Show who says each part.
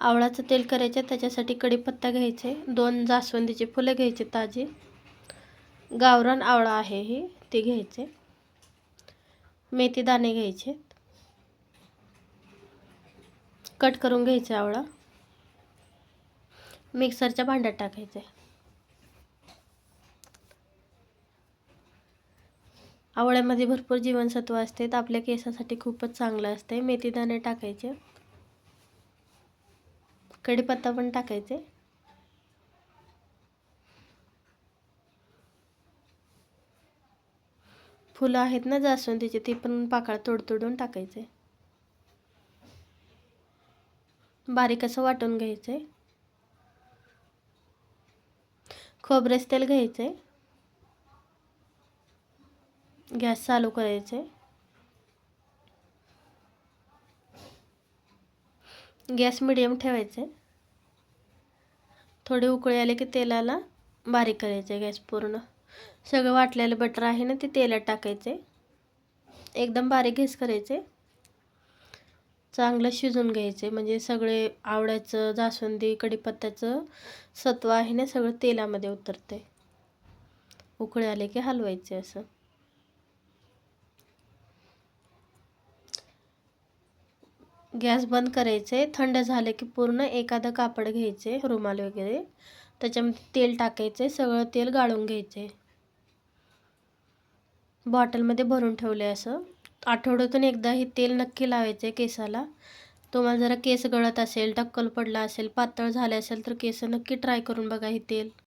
Speaker 1: आवळाचं तेल करायचं त्याच्यासाठी कढीपत्ता घ्यायचे दोन जास्वंदीची फुलं घ्यायची ताजी. गावरान आवळा आहे ही ते घ्यायचे. मेथी दाणे घ्यायचे. कट करून घ्यायचे आवळा. मिक्सरच्या भांड्यात टाकायचे. आवळ्यामध्ये भरपूर जीवनसत्व असते आपल्या केसासाठी खूपच चांगलं असते मेथी दाणे टाकायचे. कढीपत्ता पण टाकायचे. फुलं आहेत ना जास्वंदीचे ते पण पाकळ तोडतोडून टाकायचे. बारीक असं वाटून घ्यायचे. खोबरेस तेल घ्यायचे. गॅस चालू करायचे. गॅस मिडियम ठेवायचे. थोडे उकळी आले की तेलाला बारीक करायचे गॅस पूर्ण. सगळं वाटलेलं बटर आहे ना ते तेलात टाकायचे. एकदम बारीक गॅस करायचे. चांगलं शिजून घ्यायचे. म्हणजे सगळे आवड्याचं जास्वंदी कढीपत्त्याचं सत्व आहे ना सगळं तेलामध्ये उतरते उकळे आले की हलवायचे असं. गॅस बंद करायचे थंड झाले की पूर्ण एखादं कापड घ्यायचे रुमाल वगैरे. त्याच्यामध्ये तेल टाकायचे सगळं तेल गाळून घ्यायचे. बॉटलमध्ये भरून ठेवले असं. आठवड्यातून एकदा हे तेल नक्की लावायचे केसाला. तुम्हाला जरा केस गळत असेल टक्कल पडला असेल पातळ झाले असेल तर केस नक्की ट्राय करून बघा हे तेल.